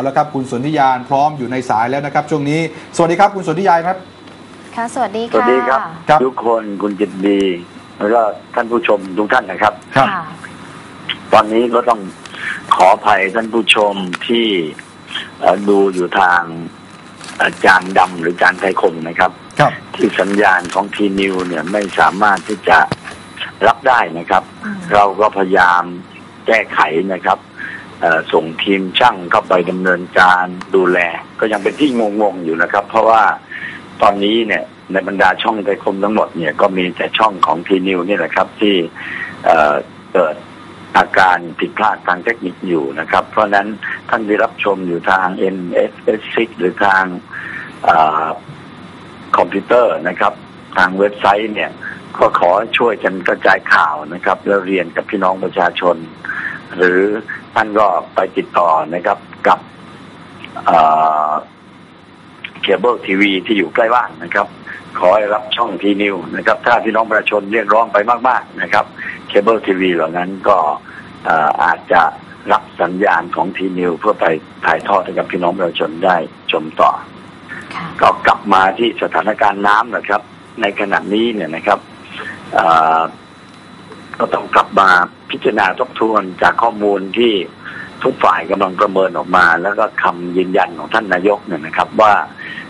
เอาละครับคุณสนธิยานพร้อมอยู่ในสายแล้วนะครับ ช่วงนี้ สวัสดีครับคุณสนธิยานครับ ค่ะ สวัสดีสวัค่ะสดีครับ ครับ ทุกคนคุณจิตดีแล้วก็ท่านผู้ชมทุกท่านนะครับ ครับ ค่ะ ตอนนี้ก็ต้องขออภัยท่านผู้ชมที่เอ่อดูอยู่ทางอาจารย์ดำหรือจานไทยคมนะครับ ครับ ที่สัญญาณของทีนิวเนี่ยไม่สามารถที่จะรับได้นะครับ อืม เราก็พยายามแก้ไขนะครับเอ่อ ส่งทีมช่างเข้าไปดำเนินการดูแล ก็ยังเป็นที่งงๆอยู่นะครับ เพราะว่าตอนนี้เนี่ยในบรรดาช่องไทยคมทั้งหมดเนี่ยก็มีแต่ช่องของทีนิวนี่แหละครับที่เกิดอาการผิดพลาดทางเทคนิคอยู่นะครับ เพราะนั้นท่านที่รับชมอยู่ทาง NSS6 หรือทางอคอมพิวเตอร์นะครับ ทางเว็บไซต์เนี่ย ก็ขอช่วยกันกระจายข่าวนะครับ แล้วเรียนกับพี่น้องประชาชน หรือท่านก็ไปติดต่อนะครับกับเคเบิลทีวีที่อยู่ใกล้บ้านนะครับ ขอให้รับช่องทีนิวนะครับ ถ้าพี่น้องประชาชนเรียกร้องไปมากๆนะครับเคเบิลทีวีเหล่านั้นก็เอ่ออาจจะรับสัญญาณของทีนิวเพื่อไปถ่ายทอดให้กับพี่น้องประชาชนได้ชมต่อค่ะก็กลับมาที่สถานการณ์น้ำนะครับ ในขณะนี้เนี่ยนะครับเอ่อก็ต้องกลับมา พิจารณาทบทวนจากข้อมูลที่ทุกฝ่ายกำลังประเมินออกมา แล้วก็คำยืนยันของท่านนายกเนี่ยนะครับ ว่า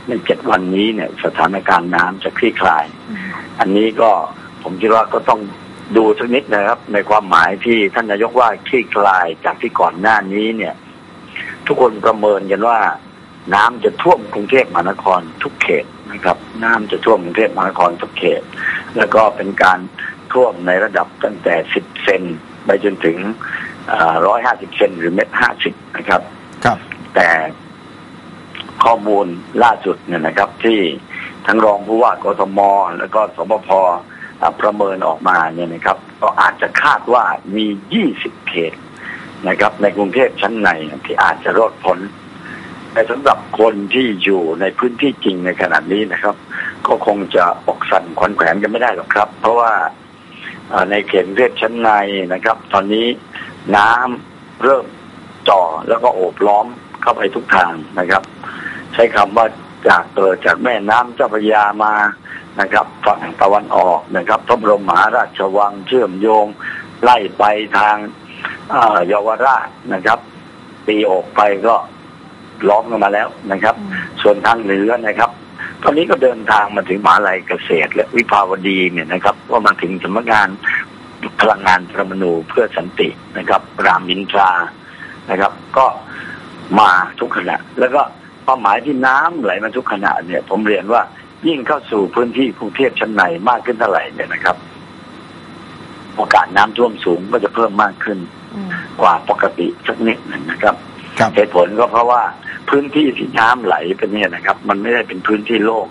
ในเจ็ดวันนี้เนี่ยสถานการณ์น้ำจะคลี่คลาย อันนี้ก็ผมคิดว่าก็ต้องดูสักนิดนะครับ ในความหมายที่ท่านนายกว่าคลี่คลายจากที่ก่อนหน้านี้เนี่ย ทุกคนประเมินกันว่า น้ำจะท่วมกรุงเทพมหานครทุกเขตนะครับ น้ำจะท่วมกรุงเทพมหานครทุกเขต แล้วก็เป็นการท่วมในระดับตั้งแต่10เซน ไปจนถึงร้อยห้าสิบเซนหรือเมตรห้าสิบนะครับ ครับ แต่ข้อมูลล่าสุดเนี่ยนะครับ ที่ทั้งรองผู้ว่ากทม แล้วก็สบพอ่าประเมินออกมาเนี่ยนะครับ ก็อาจจะคาดว่ามี20เขตนะครับ ในกรุงเทพชั้นในที่อาจจะรอดพ้นแต่สำหรับคนที่อยู่ในพื้นที่จริงในขณะนี้นะครับ ก็คงจะอกสั่นขวัญแขวนกันไม่ได้หรอกครับ เพราะว่าเอ่อ ในเขตกรุงเทพชั้นในนะครับ ตอนนี้น้ำเริ่มจ่อแล้วก็โอบล้อมเข้าไปทุกทางนะครับ ใช้คำว่าจากเกิดจากแม่น้ำเจ้าพระยามานะครับ ฝั่งตะวันออกนะครับพระบรมมหาราชวังเชื่อมโยง ไล่ไปทางเอ่อเยาวราชนะครับ ตีออกไปก็ล้อมกันมาแล้วนะครับอืมส่วนทางเหนือนะครับ ตอนนี้ก็เดินทางมาถึงมหาลัยเกษตร และวิภาวดีเนี่ยนะครับก็มาถึงสำนักงานพลังงานปรมาณูเพื่อสันตินะครับ รามอินทรานะครับ ก็มาทุกขณะ แล้วก็เป้าหมายที่น้ำไหลมาทุกขณะเนี่ย ผมเรียนว่ายิ่งเข้าสู่พื้นที่กรุงเทพชั้นในมากขึ้นเท่าไหร่เนี่ยนะครับโอกาสน้ำท่วมสูงก็จะเพิ่มมากขึ้นอืมกว่าปกติสักนิดหนึ่งนะครับครับเหตุผลก็เพราะว่า พื้นที่ที่น้ำไหลไปเนี่ยนะครับ มันไม่ได้เป็นพื้นที่โล่ง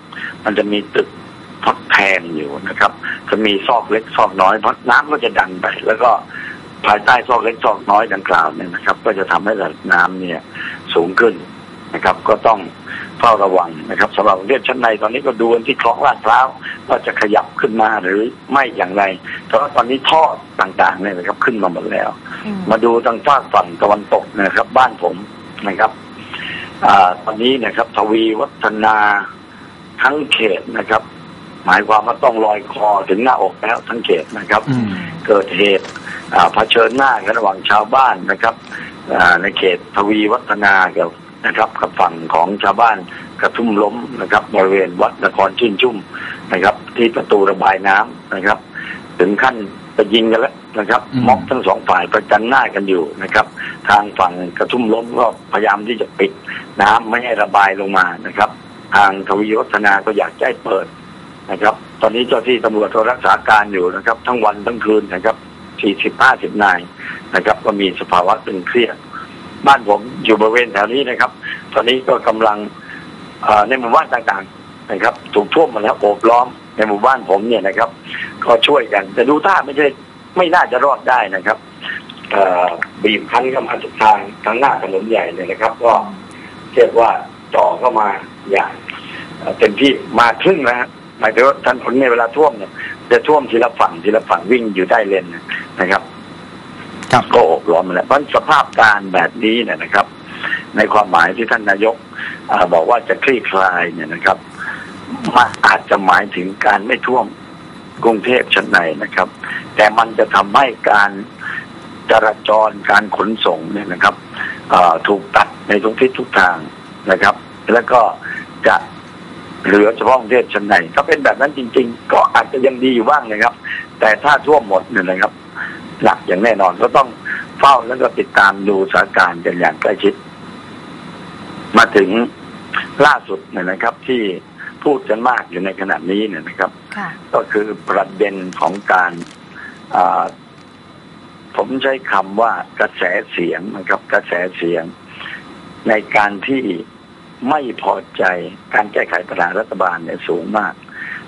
มันจะมีตึกทดแทนอยู่นะครับ จะมีซอกเล็กซอกน้อยเพราะน้ำก็จะดันไป แล้วก็ภายใต้ซอกเล็กซอกน้อยดังกล่าวเนี่ยนะครับ ก็จะทำให้ระดับน้ำเนี่ยสูงขึ้นนะครับ ก็ต้องเฝ้าระวังนะครับสำหรับกรุงเทพชั้นในตอนนี้ก็ดูกันที่คลองลาดพร้าวว่าจะขยับขึ้นมาหรือไม่อย่างไรเพราะว่าตอนนี้ท่อต่างๆเนี่ยนะครับขึ้นมาหมดแล้วอืมมาดูทางฝากฝั่งตะวันตกนะครับ บ้านผมนะครับอา ตอนนี้นะครับ ทวีวัฒนาทั้งเขตนะครับ หมายความว่าต้องลอยคอถึงหน้าอกแล้วทั้งเขตนะครับอืมเกิดเหตุอ่าเผชิญหน้ากันระหว่างชาวบ้านนะครับอ่าในเขตทวีวัฒนากับนะครับ กับฝั่งของชาวบ้านกระทุ่มล้มนะครับบริเวณวัดนครชื่นชุ่มนะครับ ที่ประตูระบายน้ำนะครับ ถึงขั้น ไปยิงกันแล้วนะครับอืมม็อบทั้งสองฝ่ายประจันหน้ากันอยู่นะครับ ทางฝั่งกระทุ่มล้มก็พยายามที่จะปิดน้ำไม่ให้ระบายลงมานะครับ ทางทวีวัฒนาก็อยากจะให้เปิดนะครับ ตอนนี้เจ้าที่ตำรวจก็รักษาการอยู่นะครับ ทั้งวันทั้งคืนนะครับสี่สิบห้าสิบนายนะครับ ก็มีสภาวะตึงเครียดบ้านผมอยู่บริเวณแถวนี้นะครับ ตอนนี้ก็กำลังเอ่อในหมู่บ้านต่างๆนะครับถูกท่วมหมาแล้วโอบล้อม ในหมู่บ้านผมเนี่ยนะครับ ก็ช่วยกัน แต่ดูท่าไม่ใช่ไม่น่าจะรอดได้นะครับเอ่อบีบคั้นเข้ามาจากทางทางหน้าถนนใหญ่เลยนะครับ ก็เรียกว่าจ่อเข้ามาอย่างเอ่อเต็มที่มาครึ่งนะฮะหมายถึงว่าทันผลในยเวลาท่วมเนี่ยจะท่วมทีละฝั่งทีละฝั่งวิ่งอยู่ใต้เลนนะครับครับก็โอบล้อมมาแล้วเพราะสภาพการแบบนี้เนี่ยนะครับ ในความหมายที่ท่านนายกอาบอกว่าจะคลี่คลายเนี่ยนะครับ มันอาจจะหมายถึงการไม่ท่วมกรุงเทพชั้นในนะครับ แต่มันจะทำให้การจราจรการขนส่งเนี่ยนะครับถูกตัดในทุกทิศทุกทางนะครับ แล้วก็จะเหลือเฉพาะกรุงเทพชั้นในถ้าเป็นแบบนั้นจริง ๆ ก็อาจจะยังดีอยู่บ้างนะครับ แต่ถ้าท่วมหมดเนี่ยนะครับ หลักอย่างแน่นอนก็ต้องเฝ้าแล้วก็ติดตามดูสถานการณ์กันอย่างใกล้ชิด มาถึงล่าสุดเนี่ยนะครับที่ พูดกันมากอยู่ในขณะนี้เนี่ยนะครับค่ะก็คือประเด็นของการอ่าผมใช้คำว่ากระแสเสียงนะครับกระแสเสียง ในการที่ไม่พอใจการแก้ไขปัญหารัฐบาลเนี่ยสูงมาก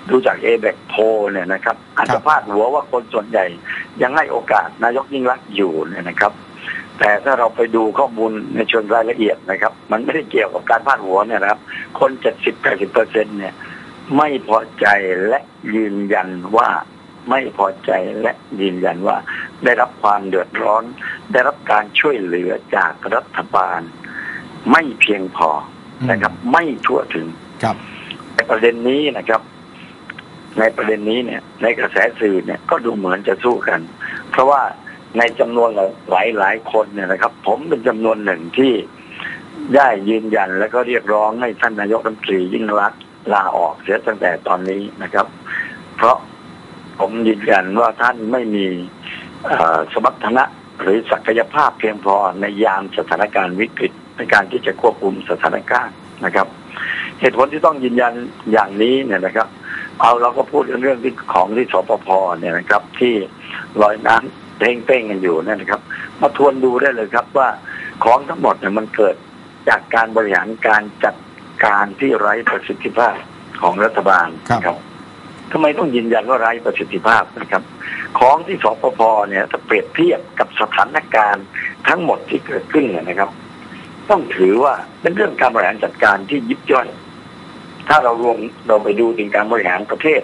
ดูจากเอเบกโพเนี่ยนะครับอาจจะพลาดหัวว่าคนส่วนใหญ่ ยังให้โอกาสนายกยิ่งรักษณ์อยู่เนี่ยนะครับ แต่ถ้าเราไปดูข้อมูลในเชิงรายละเอียดนะครับ มันไม่ได้เกี่ยวกับการพาดหัวเนี่ยนะครับ คนเจ็ดสิบแปดสิบเปอร์เซ็นเนี่ยไม่พอใจและยืนยันว่าไม่พอใจและยืนยันว่า ได้รับความเดือดร้อน ได้รับการช่วยเหลือจากรัฐบาล ไม่เพียงพอนะครับ ไม่ทั่วถึงครับในประเด็นนี้นะครับ ในประเด็นนี้เนี่ย ในกระแสสื่อเนี่ยก็ดูเหมือนจะสู้กัน เพราะว่า ในจำนวนหลายหลายคนเนี่ยนะครับ ผมเป็นจำนวนหนึ่งที่ได้ยืนยันและก็เรียกร้องให้ท่านนายกรัฐมนตรียิ่งรักลาออกเสียตั้งแต่ตอนนี้นะครับ เพราะผมยืนยันว่าท่านไม่มีสมรรถนะหรือศักยภาพเพียงพอในยามสถานการณ์วิกฤตในการที่จะควบคุมสถานการณ์นะครับ เหตุผลที่ต้องยืนยันอย่างนี้เนี่ยนะครับ เอาเราก็พูดเรื่องของที่สปพเนี่ยนะครับ ที่ลอยน้ำ เป้งๆกันอยู่เนยนะครับ มาทวนดูได้เลยครับว่าของทั้งหมดเนี่ยมันเกิดจากการบริหารการจัดการที่ไร้ประสิทธิภาพของรัฐบาลครับครับทำไมต้องยืนยันว่าไร้ประสิทธิภาพนะครับ ของที่สปพเนี่ยถ้าเปรียบเทียบกับสถานการณ์ทั้งหมดที่เกิดขึ้นเนี่ยนะครับ ต้องถือว่าเป็นเรื่องการบริหารจัดการที่ยิบย่อย ถ้าเรารวมเราไปดูถึงการบริหารประเทศ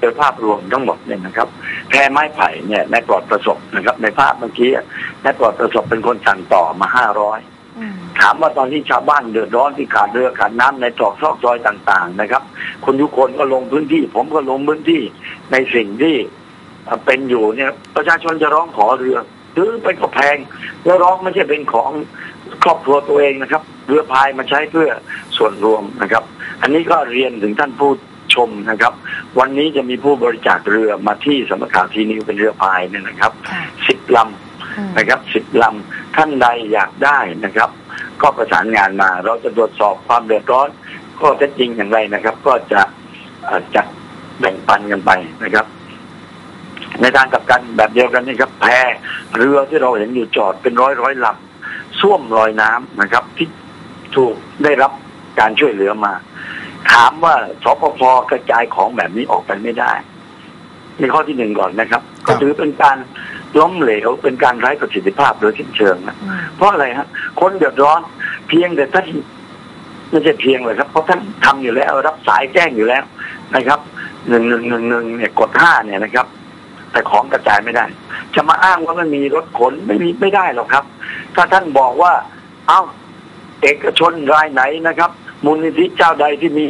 โดยภาพรวมทั้งหมดเนี่ยนะครับแพรไม้ไผ่เนี่ยนายปลอดประสบนะครับ ในภาพเมื่อกี้นายปลอดประสบเป็นคนสั่งต่อมาห้าร้อยอืมถามว่าตอนที่ชาวบ้านเดือดร้อนที่ขาดเรือขาดน้ำในตรอกซอกซอยต่างๆ นะครับคุณทุกคนก็ลงพื้นที่ ผมก็ลงพื้นที่ในสิ่งที่เอ่อเป็นอยู่เนี่ย ประชาชนจะร้องขอเรือซื้อไปก็แพงแล้วร้องไม่ใช่เป็นของครอบครัวตัวเองนะครับ เรือพายมาใช้เพื่อส่วนรวมนะครับ อันนี้ก็เรียนถึงท่านผู้ ชมนะครับ วันนี้จะมีผู้บริจาคเรือมาที่สำนักข่าวทีนิวเป็นเรือพายเนี่ยนะครับค่ะสิบลอืมำนะครับสิบลำท่านใดอยากได้นะครับ ก็ประสานงานมา เราจะตรวจสอบความเดือดร้อนก็จะจริงอย่างไรนะครับ ก็จะเอ่อจัดแบ่งปันกันไปนะครับ ในทางกลับกันแบบเดียวกันนี่ครับ แพเรือที่เราเห็นอยู่จอดเป็นร้อยร้อยลำส้วมลอยน้ำนะครับ ที่ถูกได้รับการช่วยเหลือมา ถามว่าสปพกระจายของแบบนี้ออกไปไม่ได้ในข้อที่หนึ่งก่อนนะครับครัก็บถือเป็นการล้มเหลวเป็นการไร้ประสิทธิภาพโดยสิ้นเชิงนะอืมเพราะอะไรฮะ คนเดือดร้อนเพียงแต่ท่านไม่ใช่เพียงเลยครับ เพราะท่านทำอยู่แล้ว รับสายแจ้งอยู่แล้วนะครับหนึ่งหนึ่งหนึ่งหนึ่งเนี่ยกดห้าเนี่ยนะครับ แต่ของกระจายไม่ได้ จะมาอ้างว่ามันมีรถขนไม่มีไม่ได้หรอกครับ ถ้าท่านบอกว่า เอ้า เอกชนรายไหนนะครับ มูลนิธิเจ้าใดที่มี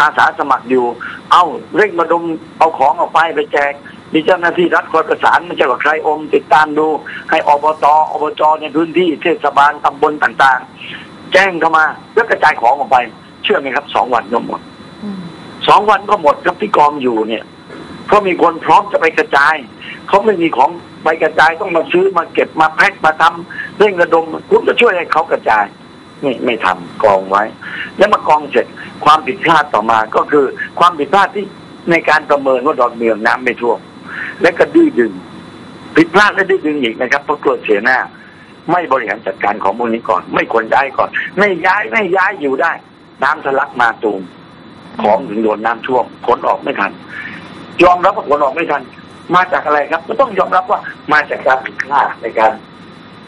อาสาสมัครอยู่ เอ้าเร่งมาดมเอาของออกไปไปแจก มีเจ้าหน้าที่รัฐคอยประสานไม่ใช่ว่าใครอม ติดตามดู ให้อบตอบจในพื้นที่เทศบาลตำบลต่างๆ แจ้งเข้ามาแล้วกระจายของออกไป เชื่อไหมครับสองวันก็หมดอืมสองวันก็หมดครับที่กองอยู่เนี่ยเพราะมีคนพร้อมจะไปกระจายเขาไม่มีของไปกระจายต้องมาซื้อมาเก็บมาแพ็คมาทำเร่งระดมคุณจะช่วยให้เขากระจาย นี่ไม่ทำกองไว้ แล้วมากองเสร็จความผิดพลาดต่อมาก็คือความผิดพลาดที่ในการประเมินว่าดอนเมืองน้ำไม่ท่วมและก็ดื้อดึงผิดพลาดและดื้อดึงอีกนะครับเพราะกลัวเสียหน้า ไม่บริหารจัดการของพวกนี้ก่อน ไม่ควรย้ายก่อน ไม่ย้ายไม่ย้ายอยู่ได้ น้ำทะลักมาตูมของถึงโดนน้ำท่วมขนออกไม่ทัน ยอมรับว่าขนออกไม่ทัน มาจากอะไรครับ ก็ต้องยอมรับว่ามาจากการผิดพลาดในการ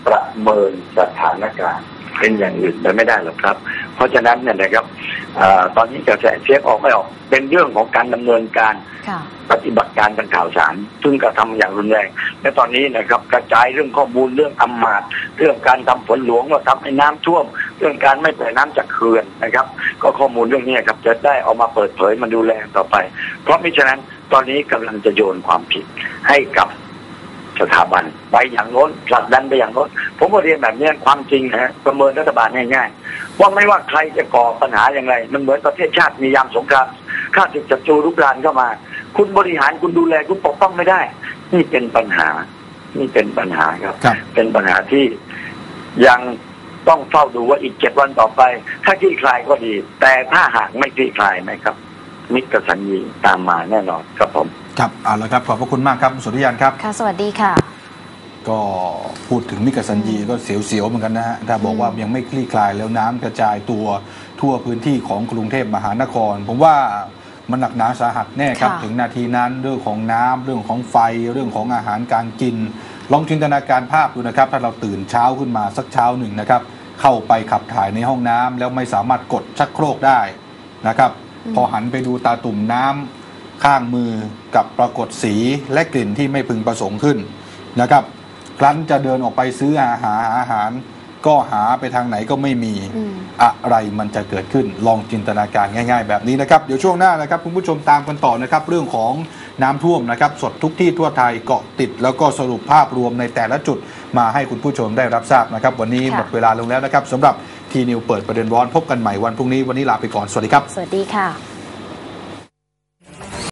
ประเมินสถานการณ์ เป็นอย่างอื่นไปไม่ได้หรอกครับ เพราะฉะนั้นเนี่ยนะครับอาตอนนี้กระแสเสียงออกไม่ออก เป็นเรื่องของการดำเนินการค่ะปฏิบัติการทางข่าวสาร ซึ่งกระทำอย่างรุนแรง และตอนนี้นะครับกระจายเรื่องข้อมูลเรื่องอำมาตย์เรื่องการทำฝนหลวงว่าทำให้น้ำท่วม เรื่องการไม่ปล่อยน้ำจากเขื่อนนะครับ ก็ข้อมูลเรื่องนี้ครับจะได้เอามาเปิดเผยมาดูแลต่อไป เพราะมิฉะนั้นตอนนี้กำลังจะโยนความผิดให้กับ สถาบันไปอย่างโน้นผลักดันไปอย่างโน้นผมก็เรียนแบบนี้ความจริงนะฮะประเมินรัฐบาลง่ายๆว่าไม่ว่าใครจะก่อปัญหาอย่างไร มันเหมือนประเทศชาติมียามสงครามข้าศึกศัตรูรุกรานเข้ามา คุณบริหารคุณดูแลคุณปกป้องไม่ได้ นี่เป็นปัญหา นี่เป็นปัญหาครับครับเป็นปัญหาที่ยังต้องเฝ้าดูว่าอีกเจ็ดวันต่อไป ถ้าคลี่คลายก็ดี แต่ถ้าหากไม่คลี่คลายนะครับมิตรสัญญีตามมาแน่นอนครับผม ครับเอาละครับขอบพระคุณมากครับคุณสุริยันครับ ค่ะ สวัสดีค่ะ ก็พูดถึงมิกสัญญีก็เสียวๆเหมือนกันนะฮะถ้าบอกว่ายังไม่คลี่คลายแล้วน้ำกระจายตัวทั่วพื้นที่ของกรุงเทพมหานคร ผมว่ามันหนักหนาสาหัสแน่ครับค่ะถึงนาทีนั้นเรื่องของน้ำเรื่องของไฟเรื่องของอาหารการกิน ลองจินตนาการภาพดูนะครับ ถ้าเราตื่นเช้าขึ้นมาสักเช้าหนึ่งนะครับ เข้าไปขับถ่ายในห้องน้ำแล้วไม่สามารถกดชักโครกได้นะครับ พอหันไปดูตาตุ่มน้ำ ข้างมือกับปรากฏสีและกลิ่นที่ไม่พึงประสงค์ขึ้นนะครับ ครั้นจะเดินออกไปซื้ออาหารอาหาร ก็หาไปทางไหนก็ไม่มีอืมอะไรมันจะเกิดขึ้นลองจินตนาการง่าย ๆ แบบนี้นะครับเดี๋ยวช่วงหน้านะครับคุณผู้ชมตามกันต่อนะครับ เรื่องของน้ำท่วมนะครับ สดทุกที่ทั่วไทยเกาะติด แล้วก็สรุปภาพรวมในแต่ละจุดมาให้คุณผู้ชมได้รับทราบนะครับ วันนี้ค่ะหมดเวลาลงแล้วนะครับสำหรับทีนิวเปิดประเด็นร้อนพบกันใหม่วันพรุ่งนี้วันนี้ลาไปก่อนสวัสดีครับ สวัสดีค่ะ